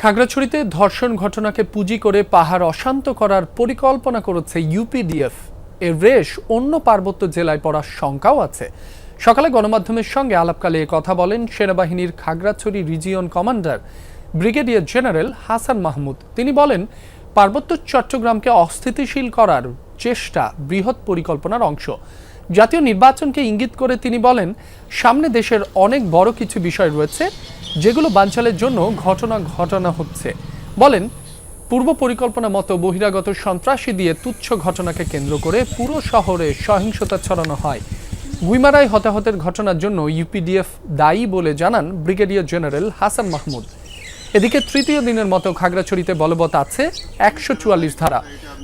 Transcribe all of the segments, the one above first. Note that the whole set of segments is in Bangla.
খাগড়াছড়িতে ধর্ষণ ঘটনাকে পুঁজি করে পাহাড় অশান্ত করার পরিকল্পনা করেছে ইউপিডিএফ। এর রেশ অন্য পার্বত্য জেলায় পড়ার শঙ্কাও আছে। সকালে গণমাধ্যমের সঙ্গে আলাপকালে কথা বলেন সেনাবাহিনীর Khagrachari region commander, brigadier general Hasan Mahmud. তিনি বলেন, পার্বত্য চট্টগ্রামকে অস্থিতিশীল করার চেষ্টা বৃহৎ পরিকল্পনার অংশ। জাতীয় নির্বাচনকে ইঙ্গিত করে তিনি বলেন, সামনে দেশের অনেক বড় কিছু বিষয় রয়েছে যেগুলো বানচালের জন্য ঘটনা ঘটনা হচ্ছে। বলেন, পূর্ব পরিকল্পনা মতো বহিরাগত সন্ত্রাসী দিয়ে তুচ্ছ ঘটনাকে কেন্দ্র করে পুরো শহরে সহিংসতা ছড়ানো হয়। গুইমারায় হতাহতের ঘটনার জন্য ইউপিডিএফ দায়ী বলে জানান ব্রিগেডিয়ার জেনারেল হাসান মাহমুদ। এদিকে তৃতীয় দিনের মতো খাগড়াছড়িতে বলবৎ আছে একশো চুয়াল্লিশ ধারা।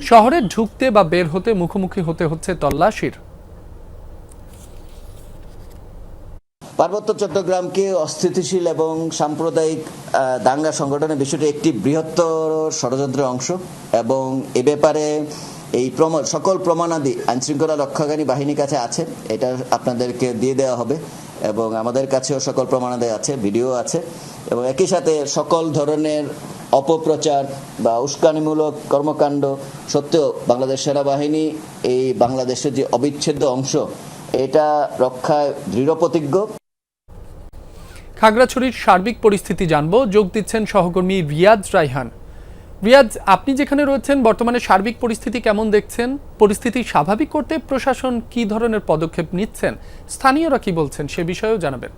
শহরে ঢুকতে বা বের হতে মুখোমুখি হতে হচ্ছে তল্লাশির। পার্বত্য চট্টগ্রামকে অস্থিতিশীল এবং সাম্প্রদায়িক দাঙ্গা সংগঠনের বিষয়টি একটি বৃহত্তর ষড়যন্ত্রের অংশ এবং এ ব্যাপারে এই প্রমাণ সকল প্রমাণাদি আইনশৃঙ্খলা রক্ষাকারী বাহিনীর কাছে আছে। এটা আপনাদেরকে দিয়ে দেওয়া হবে এবং আমাদের কাছেও সকল প্রমাণাদি আছে, ভিডিও আছে এবং একই সাথে সকল ধরনের অপপ্রচার বা উস্কানিমূলক কর্মকাণ্ড সত্ত্বেও বাংলাদেশ সেনাবাহিনী এই বাংলাদেশের যে অবিচ্ছেদ্য অংশ, এটা রক্ষায় দৃঢ় প্রতিজ্ঞ খাগড়াছড়ির সার্বিক পরিস্থিতি জানব। যোগ দিচ্ছেন সহকর্মী রিয়াজ রাইহান রিয়াজ, আপনি যেখানে রয়েছেন, বর্তমানে সার্বিক পরিস্থিতি কেমন দেখছেন? পরিস্থিতি স্বাভাবিক করতে প্রশাসন কি ধরনের পদক্ষেপ নিচ্ছেন? স্থানীয়রা কি বলছেন, সে বিষয়েও জানাবেন।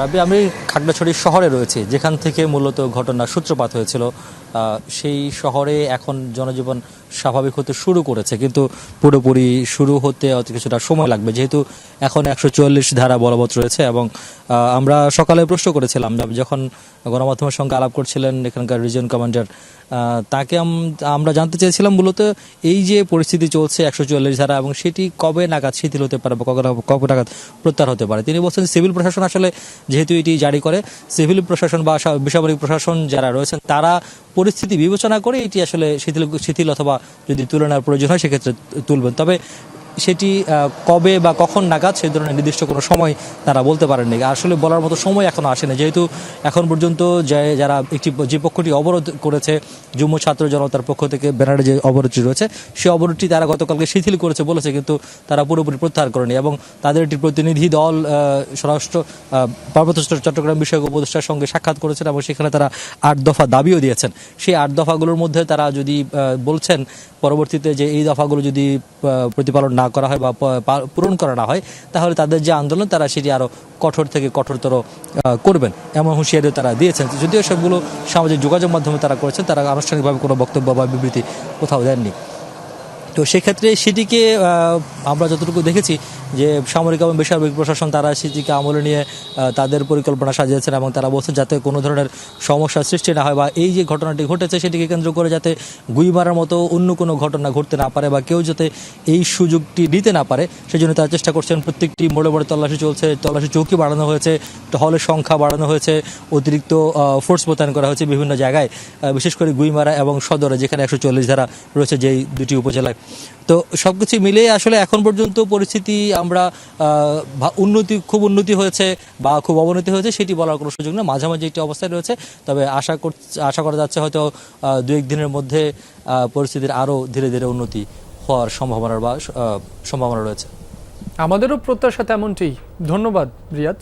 রাবি আমি খাগড়াছড়ি শহরে রয়েছি, যেখান থেকে মূলত ঘটনার সূত্রপাত হয়েছিল। সেই শহরে এখন জনজীবন স্বাভাবিক হতে শুরু করেছে, কিন্তু পুরোপুরি শুরু হতে হয়তো কিছুটা সময় লাগবে, যেহেতু এখন একশো চুয়াল্লিশ ধারা বলবৎ রয়েছে এবং আমরা সকালে প্রশ্ন করেছিলাম যখন গণমাধ্যমের সঙ্গে আলাপ করছিলেন এখানকার রিজন কমান্ডার তাকে আমরা জানতে চেয়েছিলাম মূলত এই যে পরিস্থিতি চলছে একশো চুয়াল্লিশ ধারা এবং সেটি কবে নাগাদ শিথিল হতে পারে বা কবে নাগাদ প্রত্যাহার হতে পারে। তিনি বলছেন, সিভিল প্রশাসন আসলে যেহেতু এটি জারি করে, সিভিল প্রশাসন বা বেসামরিক প্রশাসন যারা রয়েছেন, তারা পরিস্থিতি বিবেচনা করে এটি আসলে শিথিল শিথিল অথবা যদি তুলনার প্রয়োজন হয়, সেক্ষেত্রে তুলবেন। তবে সেটি কবে বা কখন নাগাদ সেই ধরনের নির্দিষ্ট কোনো সময় তারা বলতে পারেননি। আসলে বলার মতো সময় এখনও আসেনি। যেহেতু এখন পর্যন্ত যে- যারা একটি, যে পক্ষটি অবরোধ করেছে, যুগ্ম ছাত্র জনতার পক্ষ থেকে ব্যানারে যে অবরোধটি রয়েছে সেই অবরোধটি তারা গতকালকে শিথিল করেছে বলেছে, কিন্তু তারা পুরোপুরি প্রত্যাহার করেনি এবং তাদের একটি প্রতিনিধি দল স্বরাষ্ট্র পার্বত্য চট্টগ্রাম বিষয়ক উপদেষ্টার সঙ্গে সাক্ষাৎ করেছেন এবং সেখানে তারা আট দফা দাবিও দিয়েছেন। সেই আট দফাগুলোর মধ্যে তারা যদি বলছেন, পরবর্তীতে যে এই দফাগুলো যদি প্রতিপালন না করা হয় বা পূরণ করা না হয়, তাহলে তাদের যে আন্দোলন তারা সেটি আরও কঠোর থেকে কঠোরতর করবেন। এমন হুঁশিয়ারিও তারা দিয়েছেন। যদিও সবগুলো সামাজিক যোগাযোগ মাধ্যমে তারা করেছেন, তারা আনুষ্ঠানিকভাবে কোনো বক্তব্য বা বিবৃতি কোথাও দেননি। তো সেক্ষেত্রে সেটিকে আমরা যতটুকু দেখেছি যে সামরিক এবং বেসামরিক প্রশাসন, তারা সেটিকে আমলে নিয়ে তাদের পরিকল্পনা সাজিয়েছেন এবং তারা বলছেন যাতে কোনো ধরনের সমস্যার সৃষ্টি না হয় বা এই যে ঘটনাটি ঘটেছে সেটিকে কেন্দ্র করে যাতে গুইমারার মতো অন্য কোনো ঘটনা ঘটতে না পারে বা কেউ যাতে এই সুযোগটি নিতে না পারে, সেজন্য তারা চেষ্টা করছেন প্রত্যেকটি মোড়ে মোড়ে তল্লাশি চলছে, তল্লাশি চৌকি বাড়ানো হয়েছে, হলের সংখ্যা বাড়ানো হয়েছে, অতিরিক্ত ফোর্স মোতায়েন করা হয়েছে বিভিন্ন জায়গায় বিশেষ করে গুইমারা এবং সদরে যেখানে একশো চল্লিশ ধারা রয়েছে যেই দুটি উপজেলায়। তো সব সবকিছু মিলিয়ে আসলে এখন পর্যন্ত পরিস্থিতি আমরা উন্নতি, খুব উন্নতি হয়েছে বা খুব অবনতি হয়েছে সেটি বলার কোনো সুযোগ না মাঝামাঝি একটি অবস্থায় রয়েছে। তবে আশা কর, আশা করা যাচ্ছে হয়তো দু, এক দিনের মধ্যে পরিস্থিতির আরও ধীরে ধীরে উন্নতি হওয়ার সম্ভাবনা বা সম্ভাবনা রয়েছে। আমাদেরও প্রত্যাশা তেমনটি ধন্যবাদ, রিয়াজ।